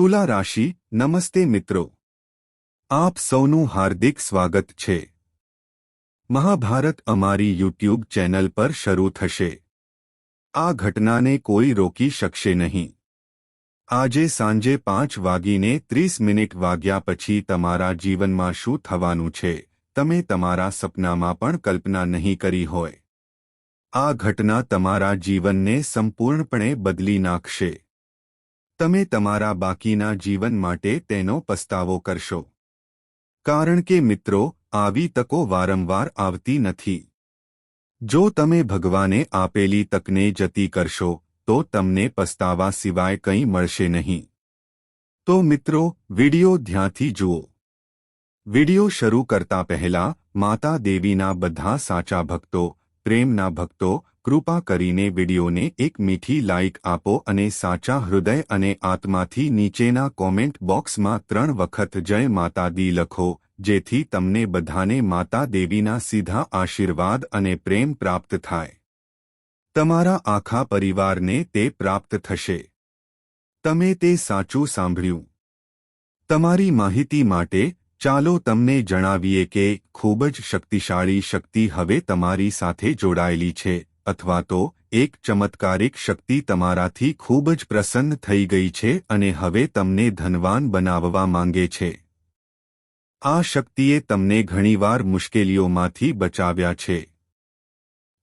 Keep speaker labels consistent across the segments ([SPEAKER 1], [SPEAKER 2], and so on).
[SPEAKER 1] તુલા રાશિ, નમસ્તે મિત્રો. આપ સૌનું હાર્દિક સ્વાગત છે. મહાભારત અમારી યુટ્યુબ ચેનલ પર શરૂ થશે. આ ઘટનાને કોઈ રોકી શકશે નહીં. આજે સાંજે પાંચ વાગીને ત્રીસ મિનિટ વાગ્યા પછી તમારા જીવનમાં શું થવાનું છે? તમે તમારા સપનામાં પણ કલ્પના નહીં કરી હોય. આ ઘટના તમારા જીવનને સંપૂર્ણપણે બદલી નાખશે. તમે તમારા બાકીના જીવન માટે તેનો પસ્તાવો કરશો. કારણ કે મિત્રો, આવી તકો વારંવાર આવતી નથી. જો તમે ભગવાને આપેલી તકને જતી કરશો, તો તમને પસ્તાવા સિવાય કંઈ મળશે નહીં. તો મિત્રો, વિડિયો ધ્યાનથી જુઓ. વિડિયો શરૂ કરતા પહેલા, માતા દેવીના બધા સાચા ભક્તો, પ્રેમના ભક્તો કૃપા કરીને વિડીયોને એક મીઠી લાઇક આપો અને સાચા હૃદય અને આત્માથી નીચેના કોમેન્ટ બોક્સમાં ત્રણ વખત જય માતા દી લખો, જેથી તમને બધાને માતા દેવીના સીધા આશીર્વાદ અને પ્રેમ પ્રાપ્ત થાય. તમારા આખા પરિવારને તે પ્રાપ્ત થશે. તમે તે સાચું સાંભળ્યું. તમારી માહિતી માટે ચાલો તમને જણાવીએ કે ખૂબ જ શક્તિશાળી શક્તિ હવે તમારી સાથે જોડાયેલી છે. અથવા તો એક ચમત્કારિક શક્તિ તમારાથી ખૂબ જ પ્રસન્ન થઈ ગઈ છે અને હવે તમને ધનવાન બનાવવા માંગે છે. આ શક્તિએ તમને ઘણીવાર મુશ્કેલીઓમાંથી બચાવ્યા છે.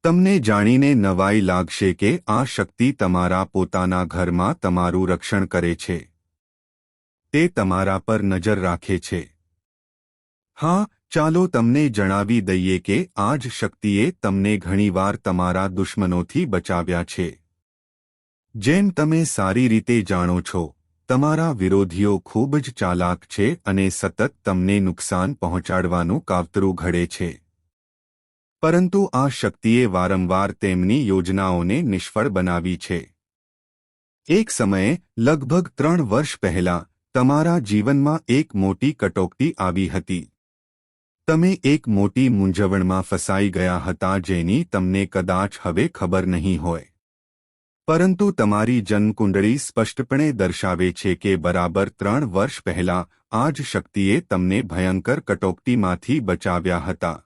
[SPEAKER 1] તમને જાણીને નવાઈ લાગશે કે આ શક્તિ તમારા પોતાના ઘરમાં તમારું રક્ષણ કરે છે. તે તમારા પર નજર રાખે છે. હા ચાલો તમને જણાવી દઈએ કે આ જ શક્તિએ તમને ઘણીવાર તમારા દુશ્મનોથી બચાવ્યા છે. જેમ તમે સારી રીતે જાણો છો, તમારા વિરોધીઓ ખૂબ જ ચાલાક છે અને સતત તમને નુકસાન પહોંચાડવાનું કાવતરું ઘડે છે. પરંતુ આ શક્તિએ વારંવાર તેમની યોજનાઓને નિષ્ફળ બનાવી છે. એક સમયે, લગભગ ત્રણ વર્ષ પહેલા, તમારા જીવનમાં એક મોટી કટોકટી આવી હતી. તમે એક મોટી મૂંઝવણમાં ફસાઈ ગયા હતા જેની તમને કદાચ હવે ખબર નહીં હોય. પરંતુ તમારી જન્મકુંડળી સ્પષ્ટપણે દર્શાવે છે કે બરાબર ત્રણ વર્ષ પહેલા આ જ શક્તિએ તમને ભયંકર કટોકટીમાંથી બચાવ્યા હતા.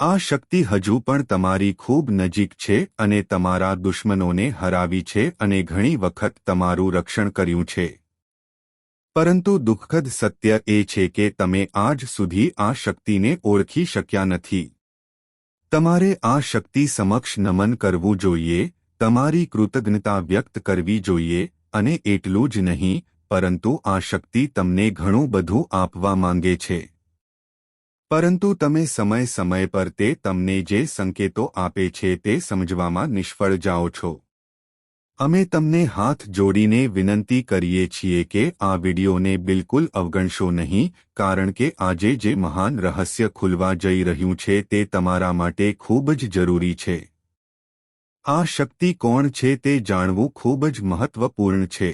[SPEAKER 1] આ શક્તિ હજુ પણ તમારી ખૂબ નજીક છે અને તમારા દુશ્મનોને હરાવી છે અને ઘણી વખત તમારું રક્ષણ કર્યું છે. પરંતુ દુઃખદ સત્ય એ છે કે તમે આજ સુધી આ શક્તિને ઓળખી શક્યા નથી. તમારે આ શક્તિ સમક્ષ નમન કરવું જોઈએ, તમારી કૃતજ્ઞતા વ્યક્ત કરવી જોઈએ, અને એટલું જ નહીં, પરંતુ આ શક્તિ તમને ઘણું બધું આપવા માંગે છે. પરંતુ તમે સમય સમય પર તે તમને જે સંકેતો આપે છે તે સમજવામાં નિષ્ફળ જાઓ છો. અમે તમને હાથ જોડીને વિનંતી કરીએ છીએ કે આ વિડીયોને બિલકુલ અવગણશો નહીં, કારણ કે આજે જે મહાન રહસ્ય ખુલવા જઈ રહ્યું છે તે તમારા માટે ખૂબ જ જરૂરી છે. આ શક્તિ કોણ છે તે જાણવું ખૂબ જ મહત્વપૂર્ણ છે.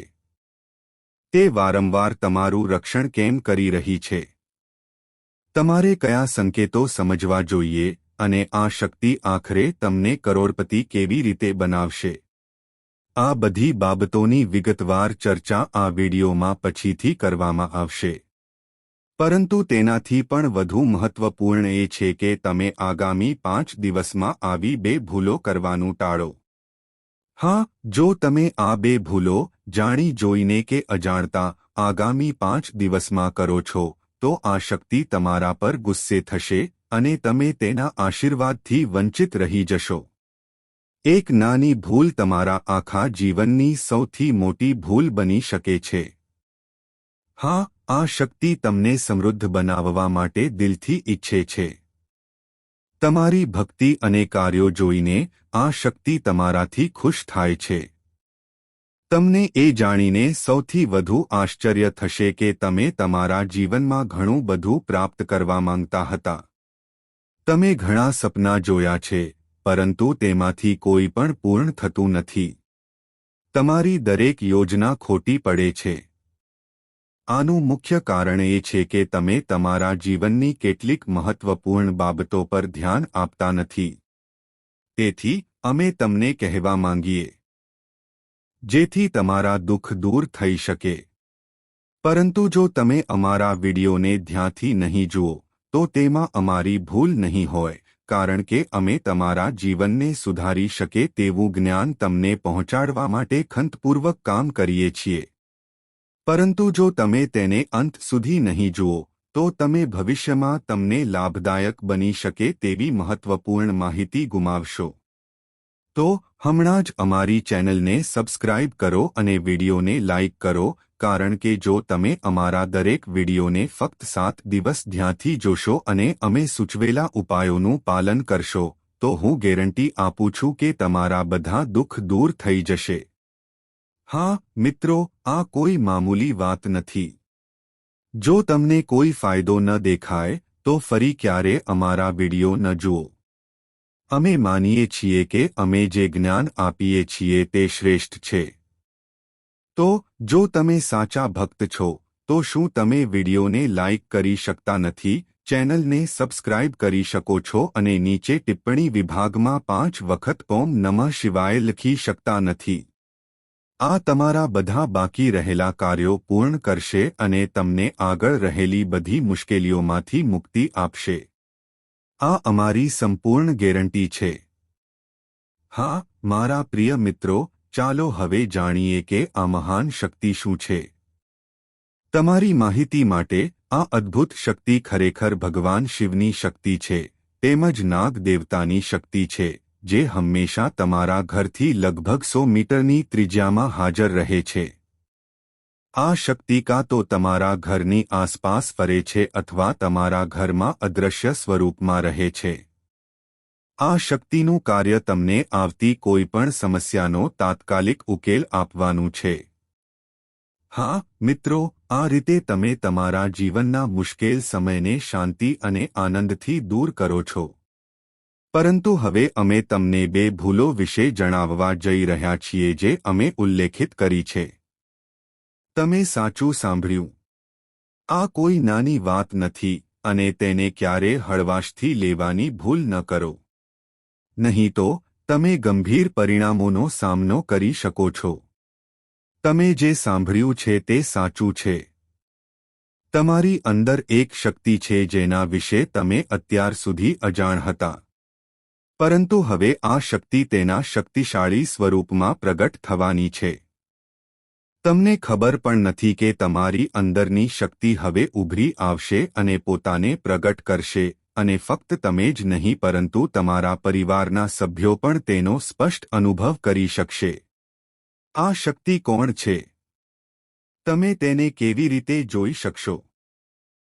[SPEAKER 1] તે વારંવાર તમારું રક્ષણ કેમ કરી રહી છે? તમારે કયા સંકેતો સમજવા જોઈએ અને આ શક્તિ આખરે તમને કરોડપતિ કેવી રીતે બનાવશે? આ બધી બાબતોની વિગતવાર ચર્ચા આ વિડીયોમાં પછીથી કરવામાં આવશે. પરંતુ તેનાથી પણ વધુ મહત્વપૂર્ણ એ છે કે તમે આગામી પાંચ દિવસમાં આવી બે ભૂલો કરવાનું ટાળો. હા, જો તમે આ બે ભૂલો જાણી જોઈને કે અજાણતા આગામી પાંચ દિવસમાં કરો છો, તો આ શક્તિ તમારા પર ગુસ્સે થશે અને તમે તેના આશીર્વાદથી વંચિત રહી જશો. એક નાની ભૂલ તમારા આખા જીવનની સૌથી મોટી ભૂલ બની શકે છે. હા, આ શક્તિ તમને સમૃદ્ધ બનાવવા માટે દિલથી ઈચ્છે છે. તમારી ભક્તિ અને કાર્યો જોઈને આ શક્તિ તમારાથી ખુશ થાય છે. તમને એ જાણીને સૌથી વધુ આશ્ચર્ય થશે કે તમે તમારા જીવનમાં ઘણું બધું પ્રાપ્ત કરવા માંગતા હતા. તમે ઘણા સપના જોયા છે. પરંતુ તેમાંથી કોઈ પણ પૂર્ણ થતું નથી. તમારી દરેક યોજના ખોટી પડે છે. આનું મુખ્ય કારણ એ છે કે તમે તમારા જીવનની કેટલીક મહત્વપૂર્ણ બાબતો પર ધ્યાન આપતા નથી. તેથી, અમે તમને કહેવા માંગીએ. જેથી તમારા દુઃખ દૂર થઈ શકે. પરંતુ જો તમે અમારા વિડિયોને ધ્યાનથી નહીં જુઓ, તો તેમાં અમારી ભૂલ નહીં હોય. કારણ કે અમે તમારા જીવનને સુધારી શકે તેવું જ્ઞાન તમને પહોંચાડવા માટે ખંતપૂર્વક કામ કરીએ છીએ. પરંતુ જો તમે તેને અંત સુધી નહીં જુઓ, તો તમે ભવિષ્યમાં તમને લાભદાયક બની શકે તેવી મહત્વપૂર્ણ માહિતી ગુમાવશો. તો હમણાં જ અમારી ચેનલને સબસ્ક્રાઇબ કરો અને વિડિયોને લાઇક કરો કારણ કે જો તમે અમારા દરેક વિડિયોને ફક્ત સાત દિવસ ધ્યાનથી જોશો અને અમે સૂચવેલા ઉપાયોનું પાલન કરશો, તો હું ગેરંટી આપું છું કે તમારા બધા દુઃખ દૂર થઈ જશે. હા, મિત્રો, આ કોઈ મામૂલી વાત નથી. જો તમને કોઈ ફાયદો ન દેખાય, તો ફરી ક્યારે અમારા વિડિયો ન જુઓ. અમે માનીએ છીએ કે અમે જે જ્ઞાન આપીએ છીએ તે શ્રેષ્ઠ છે. તો, જો તમે સાચા ભક્ત છો, તો શું તમે વિડીયોને લાઇક કરી શકતા નથી, ચેનલને સબસ્ક્રાઇબ કરી શકો છો અને નીચે ટિપ્પણી વિભાગમાં પાંચ વખત ઓમ નમઃ શિવાય લખી શકતા નથી. આ તમારા બધા બાકી રહેલા કાર્યો પૂર્ણ કરશે અને તમને આગળ રહેલી બધી મુશ્કેલીઓમાંથી મુક્તિ આપશે. આ અમારી સંપૂર્ણ ગેરંટી છે. હા, મારા પ્રિય મિત્રો ચાલો હવે જાણીએ કે આ મહાન શક્તિ શું છે. તમારી માહિતી માટે આ અદ્ભુત શક્તિ ખરેખર ભગવાન શિવની શક્તિ છે, તેમજ નાગ દેવતાની શક્તિ છે, જે હંમેશા તમારા ઘરથી લગભગ સો મીટરની ત્રિજ્યામાં હાજર રહે છે. આ શક્તિ કાં તો તમારા ઘરની આસપાસ ફરે છે અથવા તમારા ઘરમાં અદૃશ્ય સ્વરૂપમાં રહે છે. આ શક્તિનું કાર્ય તમને આવતી કોઈપણ સમસ્યાનો તાત્કાલિક ઉકેલ આપવાનું છે. હા, મિત્રો, આ રીતે તમે તમારા જીવનના મુશ્કેલ સમયને શાંતિ અને આનંદથી દૂર કરો છો. પરંતુ હવે અમે તમને બે ભૂલો વિશે જણાવવા જઈ રહ્યા છીએ જે અમે ઉલ્લેખિત કરી છે. તમે સાચું સાંભળ્યું. આ કોઈ નાની વાત નથી અને તેને ક્યારે હળવાશથી લેવાની ભૂલ ન કરો. નહીં તો, તમે ગંભીર પરિણામોનો સામનો કરી શકો છો. તમે જે સાંભળ્યું છે તે સાચું છે. તમારી અંદર એક શક્તિ છે જેના વિશે તમે અત્યાર સુધી અજાણ હતા. પરંતુ હવે આ શક્તિ તેના શક્તિશાળી સ્વરૂપમાં પ્રગટ થવાની છે. તમને ખબર પણ નથી કે તમારી અંદરની શક્તિ હવે ઉભરી આવશે અને પોતાને પ્રગટ કરશે. અને ફક્ત તમે જ નહીં, પરંતુ તમારા પરિવારના સભ્યો પણ તેનો સ્પષ્ટ અનુભવ કરી શકશે. આ શક્તિ કોણ છે? તમે તેને કેવી રીતે જોઈ શકશો?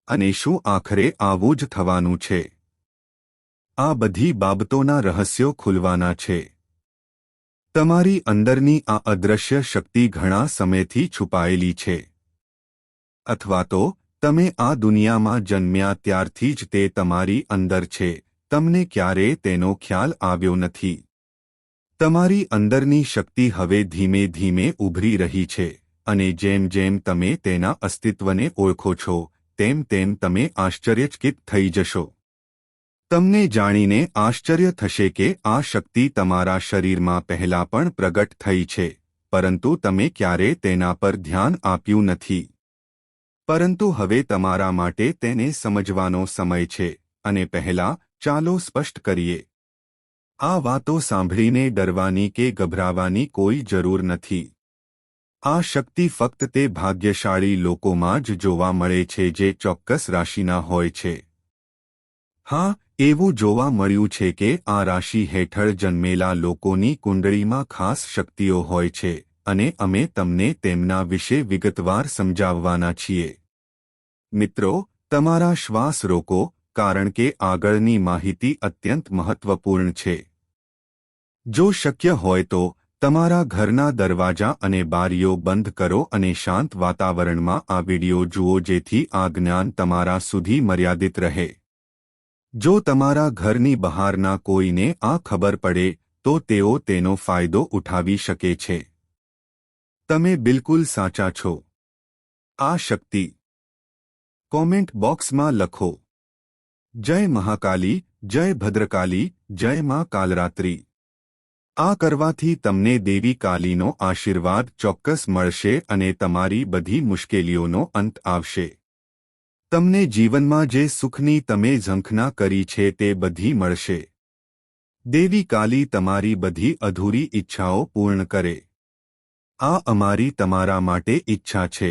[SPEAKER 1] અને શું આખરે આવું જ થવાનું છે? આ બધી બાબતોના રહસ્યો ખુલવાના છે. તમારી અંદરની આ અદૃશ્ય શક્તિ ઘણા સમયથી છુપાયેલી છે. અથવા તો તમે આ દુનિયામાં જન્મ્યા ત્યારથી જ તે તમારી અંદર છે. તમને ક્યારે તેનો ખ્યાલ આવ્યો નથી. તમારી અંદરની શક્તિ હવે ધીમે ધીમે ઉભરી રહી છે. અને જેમ જેમ તમે તેના અસ્તિત્વને ઓળખો છો, તેમ તેમ તમે આશ્ચર્યચકિત થઈ જશો. તમને જાણીને આશ્ચર્ય થશે કે આ શક્તિ તમારા શરીરમાં પહેલા પણ પ્રગટ થઈ છે, પરંતુ તમે ક્યારે તેના પર ધ્યાન આપ્યું નથી. પરંતુ હવે તમારા માટે તેને સમજવાનો સમય છે અને પહેલા ચાલો સ્પષ્ટ કરીએ. આ વાતો સાંભળીને ડરવાની કે ગભરાવાની કોઈ જરૂર નથી. આ શક્તિ ફક્ત તે ભાગ્યશાળી લોકોમાં જ જોવા મળે છે જે ચોક્કસ રાશિના હોય છે. હા, એવું જોવા મળ્યું છે કે આ રાશિ હેઠળ જન્મેલા લોકોની કુંડળીમાં ખાસ શક્તિઓ હોય છે. અને અમે તમને તેમના વિશે વિગતવાર સમજાવવાના છીએ. મિત્રો, તમારા શ્વાસ રોકો, કારણ કે આગળની માહિતી અત્યંત મહત્વપૂર્ણ છે. જો શક્ય હોય તો, તમારા ઘરના દરવાજા અને બારીઓ બંધ કરો અને શાંત વાતાવરણમાં આ વિડિયો જુઓ જેથી આ જ્ઞાન તમારા સુધી મર્યાદિત રહે. જો તમારા ઘરની બહારના કોઈને આ ખબર પડે, તો તેઓ તેનો ફાયદો ઉઠાવી શકે છે. તમે બિલકુલ સાચા છો. આ શક્તિ. કોમેન્ટ બોક્સમાં લખો. જય મહાકાલી, જય ભદ્રકાલી, જય માં કાલરાત્રી. આ કરવાથી તમને દેવી કાલીનો આશીર્વાદ ચોક્કસ મળશે અને તમારી બધી મુશ્કેલીઓનો અંત આવશે. તમને જીવનમાં જે સુખની તમે ઝંખના કરી છે તે બધી મળશે. દેવી કાલી તમારી બધી અધૂરી ઈચ્છાઓ પૂર્ણ કરે. આ અમારી તમારા માટે ઈચ્છા છે.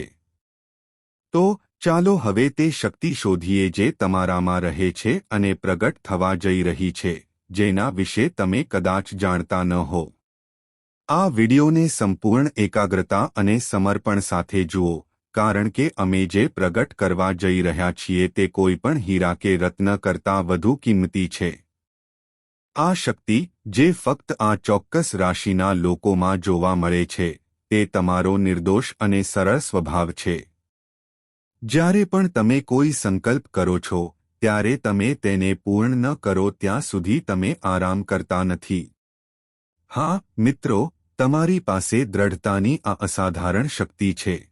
[SPEAKER 1] તો ચાલો હવે તે શક્તિ શોધીએ જે તમારામાં રહે છે અને પ્રગટ થવા જઈ રહી છે, જેના વિશે તમે કદાચ જાણતા ન હો. આ વિડિયોને સંપૂર્ણ એકાગ્રતા અને સમર્પણ સાથે જુઓ, કારણ કે અમે જે પ્રગટ કરવા જઈ રહ્યા છીએ તે કોઈ પણ હીરા કે રત્ન કરતાં વધુ કિંમતી છે. આ શક્તિ, જે ફક્ત આ ચોક્કસ રાશિના લોકોમાં જોવા મળે છે તે તમારો નિર્દોષ અને સરળ સ્વભાવ છે. જ્યારે પણ તમે કોઈ સંકલ્પ કરો છો, ત્યારે તમે તેને પૂર્ણ ન કરો ત્યાં સુધી તમે આરામ કરતા નથી. હા, મિત્રો, તમારી પાસે દ્રઢતાની આ અસાધારણ શક્તિ છે.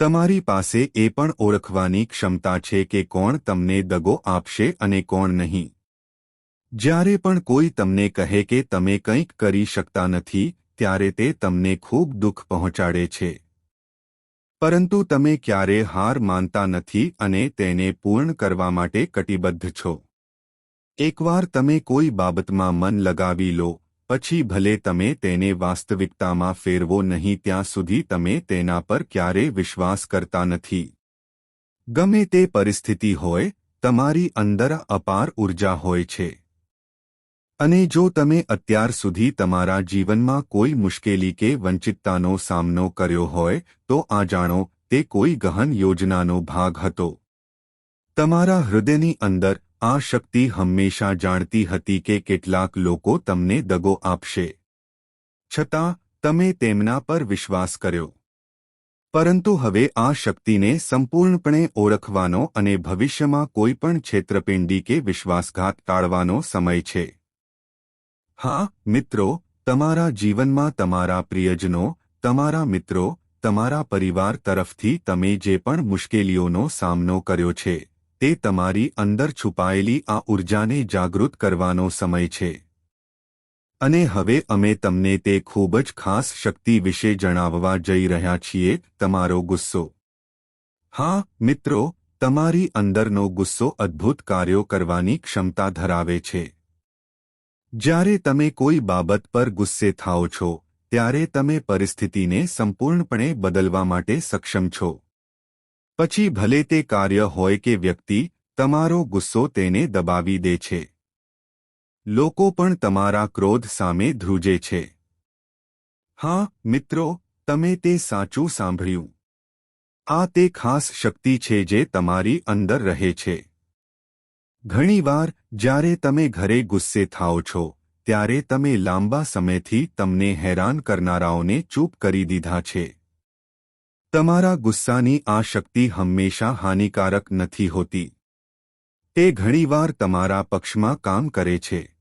[SPEAKER 1] તમારી પાસે એ પણ ઓળખવાની ક્ષમતા છે કે કોણ તમને દગો આપશે અને કોણ નહીં. જ્યારે પણ કોઈ તમને કહે કે તમે કંઈક કરી શકતા નથી ત્યારે તે તમને ખૂબ દુઃખ પહોંચાડે છે. પરંતુ તમે ક્યારે હાર માનતા નથી અને તેને પૂર્ણ કરવા માટે કટિબદ્ધ છો. એકવાર તમે કોઈ બાબતમાં મન લગાવી લો, પછી ભલે તમે તેને વાસ્તવિકતામાં ફેરવો નહીં ત્યાં સુધી તમે તેના પર ક્યારે વિશ્વાસ કરતા નથી. ગમે તે પરિસ્થિતિ હોય, તમારી અંદર અપાર ઊર્જા હોય છે. અને જો તમે અત્યાર સુધી તમારા જીવનમાં કોઈ મુશ્કેલી કે વંચિતતાનો સામનો કર્યો હોય, તો આ જાણો, તે કોઈ ગહન યોજનાનો ભાગ હતો. તમારા હૃદયની અંદર આ શક્તિ હંમેશા જાણતી હતી કે કેટલાક લોકો તમને દગો આપશે. છતાં, તમે તેમના પર વિશ્વાસ કર્યો. પરંતુ હવે આ શક્તિને સંપૂર્ણપણે ઓળખવાનો અને ભવિષ્યમાં કોઈપણ છેતરપિંડી કે વિશ્વાસઘાત ટાળવાનો સમય છે. હા, મિત્રો, તમારા જીવનમાં તમારા પ્રિયજનો, તમારા મિત્રો, તમારા પરિવાર તરફથી તમે જે પણ મુશ્કેલીઓનો સામનો કર્યો છે, તે તમારી અંદર છુપાયેલી આ ઉર્જાને જાગૃત કરવાનો સમય છે. અને હવે અમે તમને તે ખૂબ જ ખાસ શક્તિ વિશે જણાવવા જઈ રહ્યા છીએ, તમારો ગુસ્સો. હા, મિત્રો, તમારી અંદરનો ગુસ્સો અદ્ભુત કાર્યો કરવાની ક્ષમતા ધરાવે છે. જ્યારે તમે કોઈ બાબત પર ગુસ્સે થાઓ છો, ત્યારે તમે પરિસ્થિતિને સંપૂર્ણપણે બદલવા માટે સક્ષમ છો. પછી ભલે તે કાર્ય હોય કે વ્યક્તિ, તમારો ગુસ્સો તેને દબાવી દે છે. લોકો પણ તમારા ક્રોધ સામે ધ્રુજે છે. હા, મિત્રો, તમે તે સાચું સાંભળ્યું. આ તે ખાસ શક્તિ છે જે તમારી અંદર રહે છે. ઘણીવાર, જ્યારે તમે ઘરે ગુસ્સે થાઓ છો, ત્યારે તમે લાંબા સમયથી તમને હેરાન કરનારાઓને ચૂપ કરી દીધા છે. તમારા ગુસ્સાની આ શક્તિ હંમેશા હાનિકારક નથી હોતી. તે ઘણીવાર તમારા પક્ષમાં કામ કરે છે.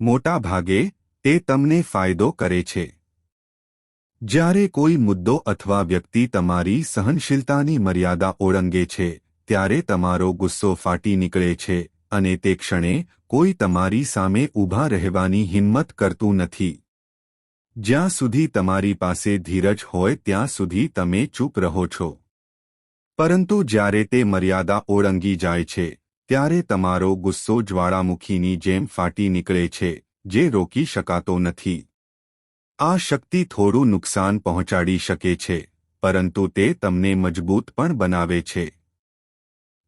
[SPEAKER 1] મોટા ભાગે તે તમને ફાયદો કરે છે. જ્યારે કોઈ મુદ્દો અથવા વ્યક્તિ તમારી સહનશીલતાની મર્યાદા ઓળંગે છે ત્યારે તમારો ગુસ્સો ફાટી નીકળે છે અને તે ક્ષણે કોઈ તમારી સામે ઊભા રહેવાની હિંમત કરતું નથી. જ્યાં સુધી તમારી પાસે ધીરજ હોય ત્યાં સુધી તમે ચૂપ રહો છો. પરંતુ જ્યારે તે મર્યાદા ઓળંગી જાય છે, ત્યારે તમારો ગુસ્સો જ્વાળામુખીની જેમ ફાટી નીકળે છે, જે રોકી શકાતો નથી. આ શક્તિ થોડું નુકસાન પહોંચાડી શકે છે, પરંતુ તે તમને મજબૂત પણ બનાવે છે.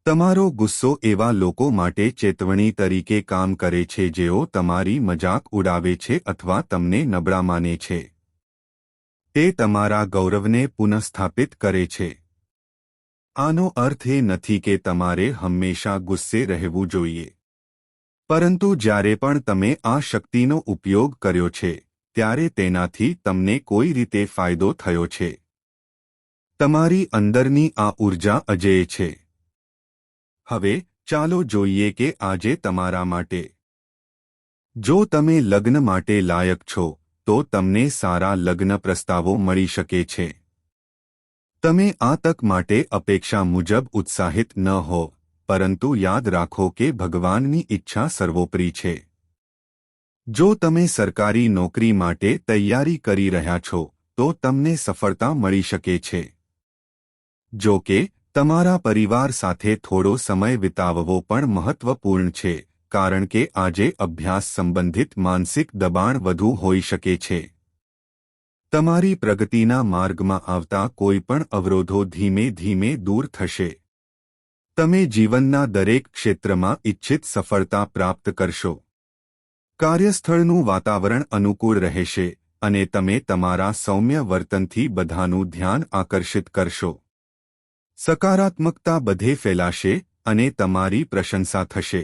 [SPEAKER 1] તમારો ગુસ્સો એવા લોકો માટે ચેતવણી તરીકે કામ કરે છે જેઓ તમારી મજાક ઉડાવે છે અથવા તમને નબળા માને છે. તે તમારા ગૌરવને પુનઃસ્થાપિત કરે છે. આનો અર્થ એ નથી કે તમારે હંમેશા ગુસ્સે રહેવું જોઈએ. પરંતુ જ્યારે પણ તમે આ શક્તિનો ઉપયોગ કર્યો છે, ત્યારે તેનાથી તમને કોઈ રીતે ફાયદો થયો છે. તમારી અંદરની આ ઊર્જા અજેય છે. હવે ચાલો જોઈએ કે આજે તમારા માટે. જો તમે લગ્ન માટે લાયક છો, તો તમને સારા લગ્ન પ્રસ્તાવો મળી શકે છે. તમે આ તક માટે અપેક્ષા મુજબ ઉત્સાહિત ન હો, પરંતુ યાદ રાખો કે ભગવાનની ઈચ્છા સર્વોપરી છે. જો તમે સરકારી નોકરી માટે તૈયારી કરી રહ્યા છો, તો તમને સફળતા મળી શકે છે. જો કે તમારા પરિવાર સાથે થોડો સમય વિતાવવો પણ મહત્વપૂર્ણ છે, કારણ કે આજે અભ્યાસ સંબંધિત માનસિક દબાણ વધુ હોઈ શકે છે. તમારી પ્રગતિના માર્ગમાં આવતા કોઈપણ અવરોધો ધીમે ધીમે દૂર થશે. તમે જીવનના દરેક ક્ષેત્રમાં ઇચ્છિત સફળતા પ્રાપ્ત કરશો. કાર્યસ્થળનું વાતાવરણ અનુકૂળ રહેશે, અને તમે તમારા સૌમ્ય વર્તનથી બધાનું ધ્યાન આકર્ષિત કરશો. સકારાત્મકતા બધે ફેલાશે અને તમારી પ્રશંસા થશે.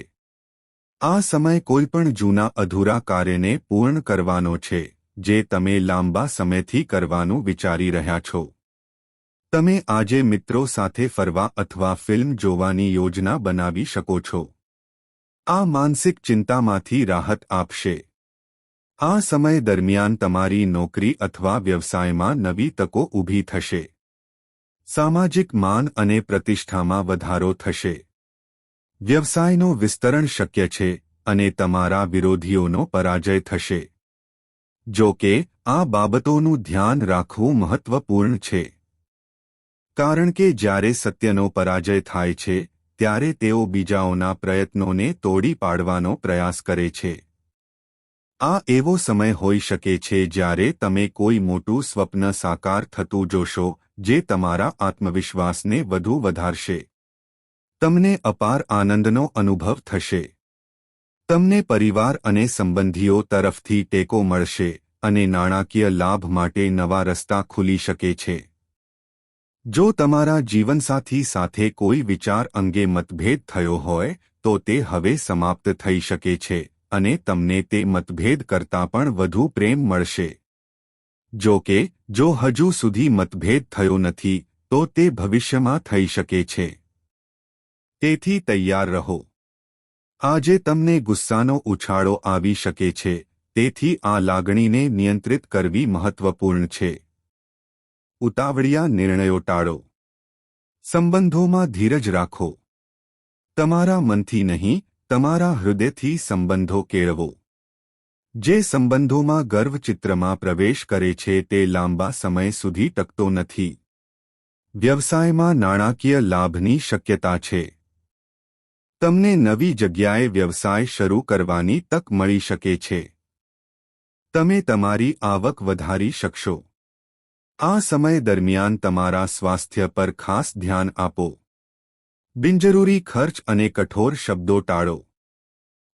[SPEAKER 1] આ સમય કોઈપણ જૂના અધૂરા કાર્યને પૂર્ણ કરવાનો છે, જે તમે લાંબા સમયથી કરવાનું વિચારી રહ્યા છો. તમે આજે મિત્રો સાથે ફરવા અથવા ફિલ્મ જોવાની યોજના બનાવી શકો છો. આ માનસિક ચિંતામાંથી રાહત આપશે. આ સમય દરમિયાન તમારી નોકરી અથવા વ્યવસાયમાં નવી તકો ઊભી થશે. સામાજિક માન અને પ્રતિષ્ઠામાં વધારો થશે. વ્યવસાયનું વિસ્તરણ શક્ય છે અને તમારા વિરોધીઓનો પરાજય થશે. જો કે, આ બાબતોનું ધ્યાન રાખવું મહત્વપૂર્ણ છે. કારણ કે જ્યારે સત્યનો પરાજય થાય છે, ત્યારે તેઓ બીજાઓના પ્રયત્નોને તોડી પાડવાનો પ્રયાસ કરે છે. આ એવો સમય હોઈ શકે છે જ્યારે તમે કોઈ મોટું સ્વપ્ન સાકાર થતું જોશો જે તમારા આત્મવિશ્વાસને વધુ વધારશે. તમને અપાર આનંદનો અનુભવ થશે. તમને પરિવાર અને સંબંધીઓ તરફથી ટેકો મળશે અને નાણાકીય લાભ માટે નવા રસ્તા ખુલી શકે છે. જો તમારા જીવનસાથી સાથે કોઈ વિચાર અંગે મતભેદ થયો હોય, તો તે હવે સમાપ્ત થઈ શકે છે અને તમને તે મતભેદ કરતાં પણ વધુ પ્રેમ મળશે. જો કે, જો હજુ સુધી મતભેદ થયો નથી, તો તે ભવિષ્યમાં થઈ શકે છે. તેથી તૈયાર રહો. આજે તમને ગુસ્સાનો ઉછાળો આવી શકે છે, તેથી આ લાગણીને નિયંત્રિત કરવી મહત્વપૂર્ણ છે. ઉતાવળિયા નિર્ણયો ટાળો. સંબંધોમાં ધીરજ રાખો. તમારા મનથી નહીં, તમારા હૃદયથી સંબંધો કેળવો. જે સંબંધોમાં ગર્વચિત્રમાં પ્રવેશ કરે છે તે લાંબા સમય સુધી ટકતો નથી. વ્યવસાયમાં નાણાકીય લાભની શક્યતા છે. તમને નવી જગ્યાએ વ્યવસાય શરૂ કરવાની તક મળી શકે છે. તમે તમારી આવક વધારી શકશો. આ સમય દરમિયાન તમારા સ્વાસ્થ્ય પર ખાસ ધ્યાન આપો. બિનજરૂરી ખર્ચ અને કઠોર શબ્દો ટાળો.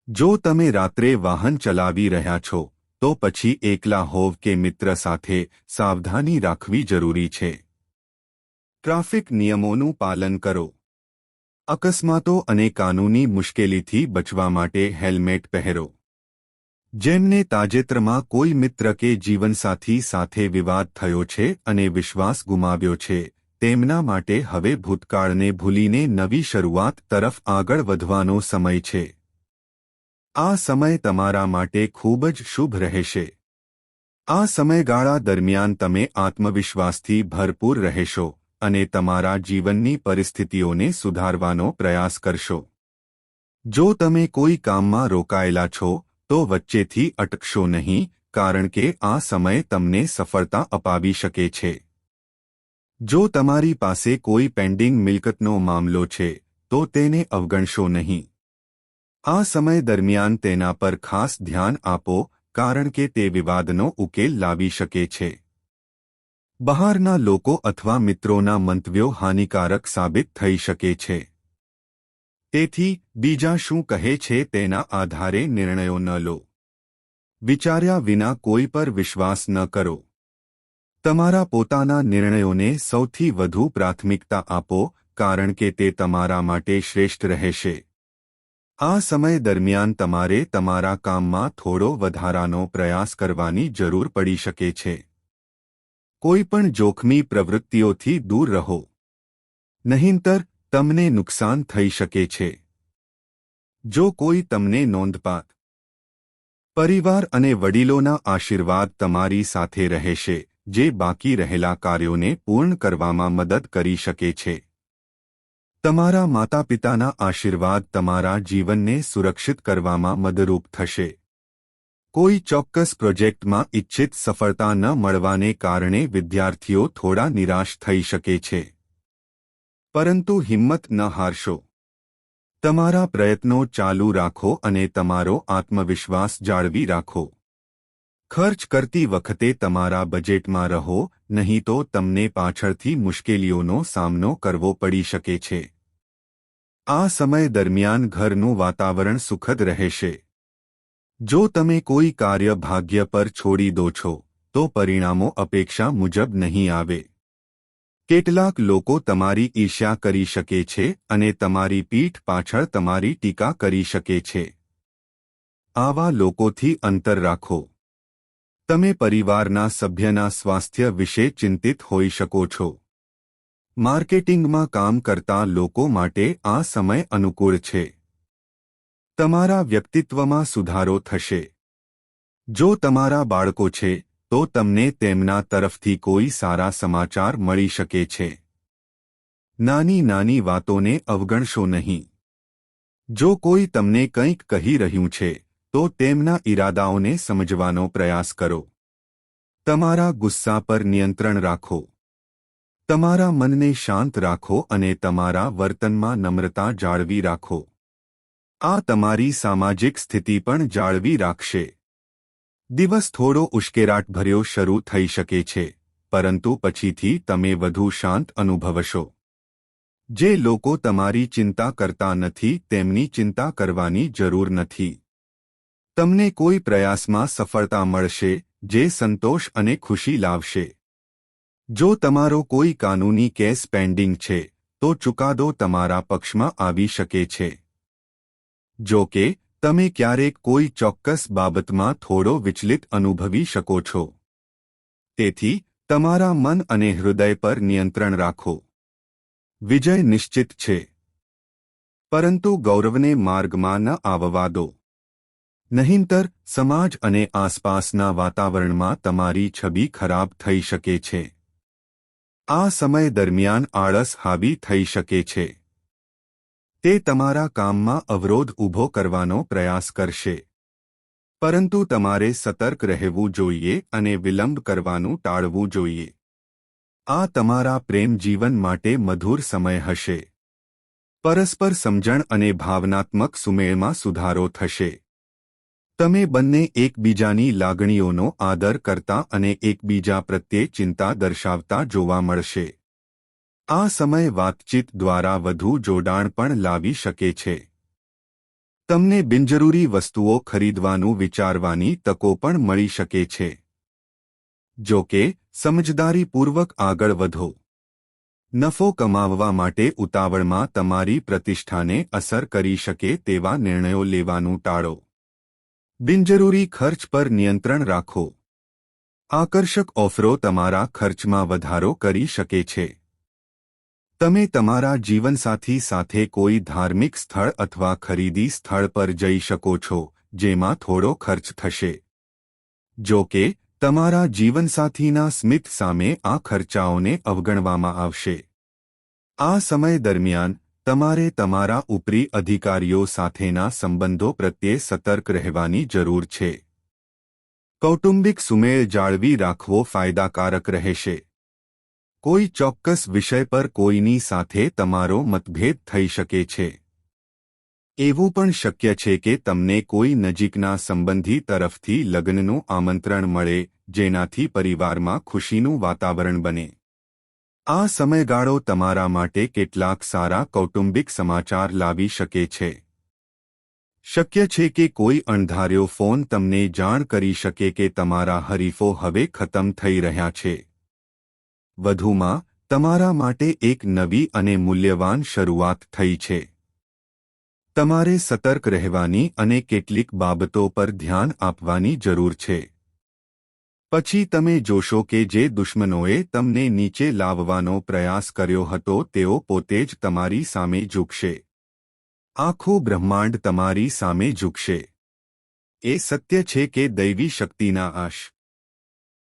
[SPEAKER 1] જો તમે રાત્રે વાહન ચલાવી રહ્યા છો, તો પછી એકલા હોવ કે મિત્ર સાથે સાવધાની રાખવી જરૂરી છે. ટ્રાફિક નિયમોનું પાલન કરો. અકસ્માતો અને કાનૂની મુશ્કેલીથી બચવા માટે હેલ્મેટ પહેરો. જેમને તાજેતરમાં કોઈ મિત્ર કે જીવનસાથી સાથે વિવાદ થયો છે અને વિશ્વાસ ગુમાવ્યો છે, તેમના માટે હવે ભૂતકાળને ભૂલીને નવી શરૂઆત તરફ આગળ વધવાનો સમય છે. આ સમય તમારા માટે ખૂબ જ શુભ રહેશે. આ સમયગાળા દરમિયાન તમે આત્મવિશ્વાસથી ભરપૂર રહેશો અને તમારા જીવનની પરિસ્થિતિઓને સુધારવાનો પ્રયાસ કરશો. જો તમે કોઈ કામમાં રોકાયેલા છો, તો વચ્ચેથી અટકશો નહીં, કારણ કે આ સમય તમને સફળતા અપાવી શકે છે. જો તમારી પાસે કોઈ પેન્ડિંગ મિલકતનો મામલો છે, તો તેને અવગણશો નહીં. આ સમય દરમિયાન તેના પર ખાસ ધ્યાન આપો, કારણ કે તે વિવાદનો ઉકેલ લાવી શકે છે. બહારના લોકો અથવા મિત્રોના મંતવ્યો હાનિકારક સાબિત થઈ શકે છે. તેથી, બીજા શું કહે છે તેના આધારે નિર્ણયો ન લો. વિચાર્યા વિના કોઈ પર વિશ્વાસ ન કરો. તમારા પોતાના નિર્ણયોને સૌથી વધુ પ્રાથમિકતા આપો, કારણ કે તે તમારા માટે શ્રેષ્ઠ રહેશે. આ સમય દરમિયાન તમારે તમારા કામમાં થોડો વધારાનો પ્રયાસ કરવાની જરૂર પડી શકે છે. કોઈપણ જોખમી પ્રવૃત્તિઓથી દૂર રહો. નહીંતર, તમને નુકસાન થઈ શકે છે. જો કોઈ તમને નોંધપાત પરિવાર અને વડીલોના આશીર્વાદ તમારી સાથે રહેશે, જે બાકી રહેલા કાર્યોને પૂર્ણ કરવામાં મદદ કરી શકે છે. તમારા માતા પિતાના આશીર્વાદ તમારા જીવનને સુરક્ષિત કરવામાં મદદરૂપ થશે. કોઈ ચોક્કસ પ્રોજેક્ટમાં ઇચ્છિત સફળતા ન મળવાને કારણે વિદ્યાર્થીઓ થોડા નિરાશ થઈ શકે છે. પરંતુ હિંમત ન હારશો. તમારા પ્રયત્નો ચાલુ રાખો અને તમારો આત્મવિશ્વાસ જાળવી રાખો. ખર્ચ કરતી વખતે તમારા બજેટમાં રહો, નહીં તો તમને પાછળથી મુશ્કેલીઓનો સામનો કરવો પડી શકે છે. આ સમય દરમિયાન ઘરનું વાતાવરણ સુખદ રહેશે. જો તમે કોઈ કાર્ય ભાગ્ય પર છોડી દો છો, તો પરિણામો અપેક્ષા મુજબ નહીં આવે. કેટલાક લોકો તમારી ઈર્ષ્યા કરી શકે છે અને તમારી પીઠ પાછળ તમારી ટીકા કરી શકે છે. આવા લોકોથી અંતર રાખો. તમે પરિવારના સભ્યના સ્વાસ્થ્ય વિશે ચિંતિત હોઈ શકો છો. માર્કેટિંગમાં કામ કરતા લોકો માટે આ સમય અનુકૂળ છે. તમારા વ્યક્તિત્વમાં સુધારો થશે. જો તમારા બાળકો છે, તો તમને તેમના તરફથી કોઈ સારા સમાચાર મળી શકે છે. નાની નાની વાતોને અવગણશો નહીં. જો કોઈ તમને કંઈક કહી રહ્યું છે તો તેમના ઈરાદાઓને સમજવાનો પ્રયાસ કરો. તમારા ગુસ્સા પર નિયંત્રણ રાખો. તમારા મનને શાંત રાખો અને તમારા વર્તનમાં નમ્રતા જાળવી રાખો. આ તમારી સામાજિક સ્થિતિ પણ જાળવી રાખશે. દિવસ થોડો ઉશ્કેરાટભર્યો શરૂ થઈ શકે છે, પરંતુ પછીથી તમે વધુ શાંત અનુભવશો. જે લોકો તમારી ચિંતા કરતા નથી, તેમની ચિંતા કરવાની જરૂર નથી. તમને કોઈ પ્રયાસમાં સફળતા મળશે, જે સંતોષ અને ખુશી લાવશે. જો તમારો કોઈ કાનૂની કેસ પેન્ડિંગ છે, તો ચુકાદો તમારા પક્ષમાં આવી શકે છે. જો કે, તમે ક્યારેક કોઈ ચોક્કસ બાબતમાં થોડો વિચલિત અનુભવી શકો છો. તેથી, તમારા મન અને હૃદય પર નિયંત્રણ રાખો. વિજય નિશ્ચિત છે. પરંતુ ગૌરવને માર્ગમાં ન આવવા દો. નહીંતર, સમાજ અને આસપાસના વાતાવરણમાં તમારી છબી ખરાબ થઈ શકે છે. આ સમય દરમિયાન આળસ હાવી થઈ શકે છે. તે તમારા કામમાં અવરોધ ઊભો કરવાનો પ્રયાસ કરશે. પરંતુ તમારે સતર્ક રહેવું જોઈએ અને વિલંબ કરવાનું ટાળવું જોઈએ. આ તમારા પ્રેમ જીવન માટે મધુર સમય હશે. પરસ્પર સમજણ અને ભાવનાત્મક સુમેળમાં સુધારો થશે. તમે બંને એકબીજાની લાગણીઓનો આદર કરતા અને એકબીજા પ્રત્યે ચિંતા દર્શાવતા જોવા મળશે. આ સમય વાતચીત દ્વારા વધુ જોડાણ પણ લાવી શકે છે. તમને બિનજરૂરી વસ્તુઓ ખરીદવાનું વિચારવાની તકો પણ મળી શકે છે. જો કે, સમજદારીપૂર્વક આગળ વધો. નફો કમાવવા માટે ઉતાવળમાં તમારી પ્રતિષ્ઠાને અસર કરી શકે તેવા નિર્ણયો લેવાનું ટાળો. બિનજરૂરી ખર્ચ પર નિયંત્રણ રાખો. આકર્ષક ઓફરો તમારા ખર્ચમાં વધારો કરી શકે છે. તમે તમારા જીવનસાથી સાથે કોઈ ધાર્મિક સ્થળ અથવા ખરીદી સ્થળ પર જઈ શકો છો, જેમાં થોડો ખર્ચ થશે. જો કે, તમારા જીવનસાથીના સ્મિત સામે આ ખર્ચાઓને અવગણવામાં આવશે. આ સમય દરમિયાન તમારે તમારા ઉપરી અધિકારીઓ સાથેના સંબંધો પ્રત્યે સતર્ક રહેવાની જરૂર છે. કૌટુંબિક સુમેળ જાળવી રાખવો ફાયદાકારક રહેશે. કોઈ ચોક્કસ વિષય પર કોઈની સાથે તમારો મતભેદ થઈ શકે છે. એવું પણ શક્ય છે કે તમને કોઈ નજીકના સંબંધી તરફથી લગ્નનું આમંત્રણ મળે, જેનાથી પરિવારમાં ખુશીનું વાતાવરણ બને. આ સમયગાળો તમારા માટે કેટલાક સારા કૌટુંબિક સમાચાર લાવી શકે છે. શક્ય છે કે કોઈ અણધાર્યો ફોન તમને જાણ કરી શકે કે તમારા હરીફો હવે ખતમ થઈ રહ્યા છે. વધુમાં, તમારા માટે એક નવી અને મૂલ્યવાન શરૂઆત થઈ છે. તમારે સતર્ક રહેવાની અને કેટલીક બાબતો પર ધ્યાન આપવાની જરૂર છે. પછી તમે જોશો કે જે દુશ્મનોએ તમને નીચે લાવવાનો પ્રયાસ કર્યો હતો, તેઓ પોતે જ તમારી સામે ઝૂકશે. આખું બ્રહ્માંડ તમારી સામે ઝૂકશે. એ સત્ય છે કે દૈવી શક્તિના આશ.